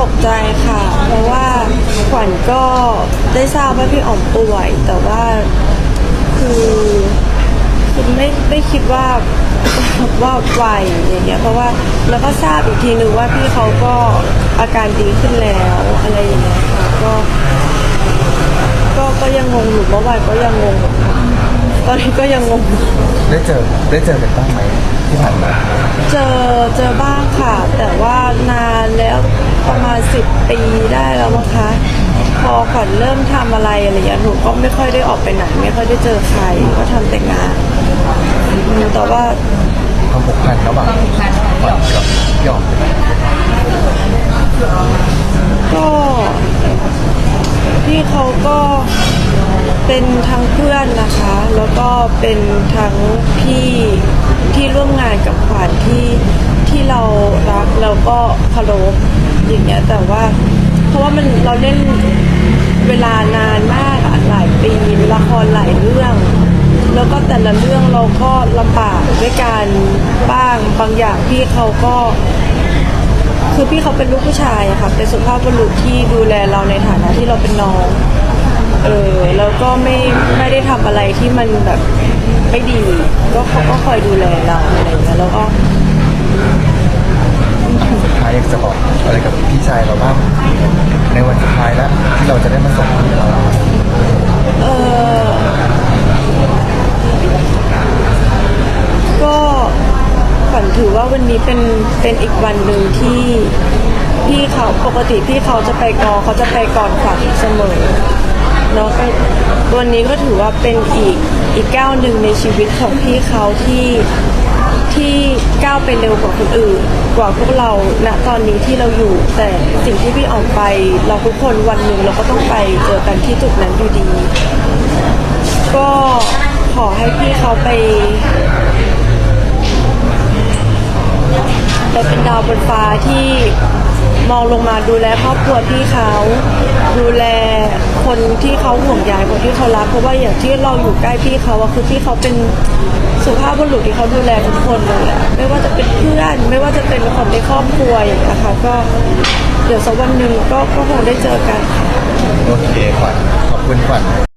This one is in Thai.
ตกใจค่ะ เพราะว่าขวัญก็ได้ทราบว่าพี่อ๋อมป่วย แต่ว่าคือคือไม่ไม่คิดว่าว่าไวอย่างเงี้ยเพราะว่าแล้วก็ทราบอีกทีหนึ่งว่าพี่เขาก็อาการดีขึ้นแล้วอะไรอย่างเงี้ยค่ะก็ก็ก็ยังงงอยู่เมื่อวานก็ยังงงอยู่ค่ะตอนนี้ก็ยังงงอยู่ ได้เจอได้เจอกันบ้างไหมที่ผ่านมา เจอเจอบ้างค่ะ แต่ว่านานแล้ว ประมาณสิบปีได้แล้วมั้งคะพอขวัญเริ่มทำอะไรอะไรอย่างเงี้ยหนูก็ไม่ค่อยได้ออกไปไหน ไม่ค่อยได้เจอใครก็ทำแต่งานอืมแต่ว่าความผูกพันระหว่างขวัญกับพี่อ๋อมก็พี่เขาก็เป็นทั้งเพื่อนนะคะ แล้วก็เป็นทั้งพี่ที่ร่วมงานกับขวัญที่ที่เรารักแล้วก็เคารพ อย่างเงี้ยแต่ว่า เพราะว่ามันเราเล่นเวลานานมากอะหลายปีละครหลายเรื่อง แล้วก็แต่ละเรื่องเราก็ลำบากด้วยการบ้างบางอย่างพี่เขาก็คือพี่เขาเป็นลูกผู้ชายอะค่ะเป็นสุภาพบุรุษที่ดูแลเราในฐานะที่เราเป็นน้องเออแล้วก็ไม่ไม่ได้ทำอะไรที่มันแบบไม่ดี ก็เขาก็คอยดูแลเราอะไรอย่างเงี้ยแล้วก็ายอยากจะบอกอะไรกับพี่ชายเราบ้างในวันสุดท้ายแล้วที่เราจะได้มาส่งพี่เราเออก็ขวัญถือว่าวันนี้เป็นเป็นอีกวันหนึ่งที่พี่เขาปกติพี่เขาจะไปกอเขาจะไปก่อนขวัญเสมอเนาะวันนี้ก็ถือว่าเป็นอีกอีกก้าวหนึ่งในชีวิตของพี่เขาที่ ที่ก้าวไปเร็วกว่าคนอื่น กว่าพวกเราณตอนนี้ที่เราอยู่ แต่สิ่งที่พี่ออกไป เราทุกคนวันหนึ่งเราก็ต้องไปเจอกันที่จุดนั้นอยู่ดี ก็ขอให้พี่เขาไปไปเป็นดาวบนฟ้าที่มองลงมาดูแลครอบครัวพี่เขา ดูแล คนที่เขาห่วงใยคนที่เขารักเพราะว่าอย่างที่เราอยู่ใกล้พี่เขาอะคือพี่เขาเป็นสุภาพบุรุษที่เขาดูแลทุกคนเลยอะไม่ว่าจะเป็นเพื่อน ไม่ว่าจะเป็นคนในครอบครัวอย่างเงี้ยค่ะก็เดี๋ยวสักวันหนึ่งก็ก็คงได้เจอกัน โอเคขวัญขอบคุณขวัญ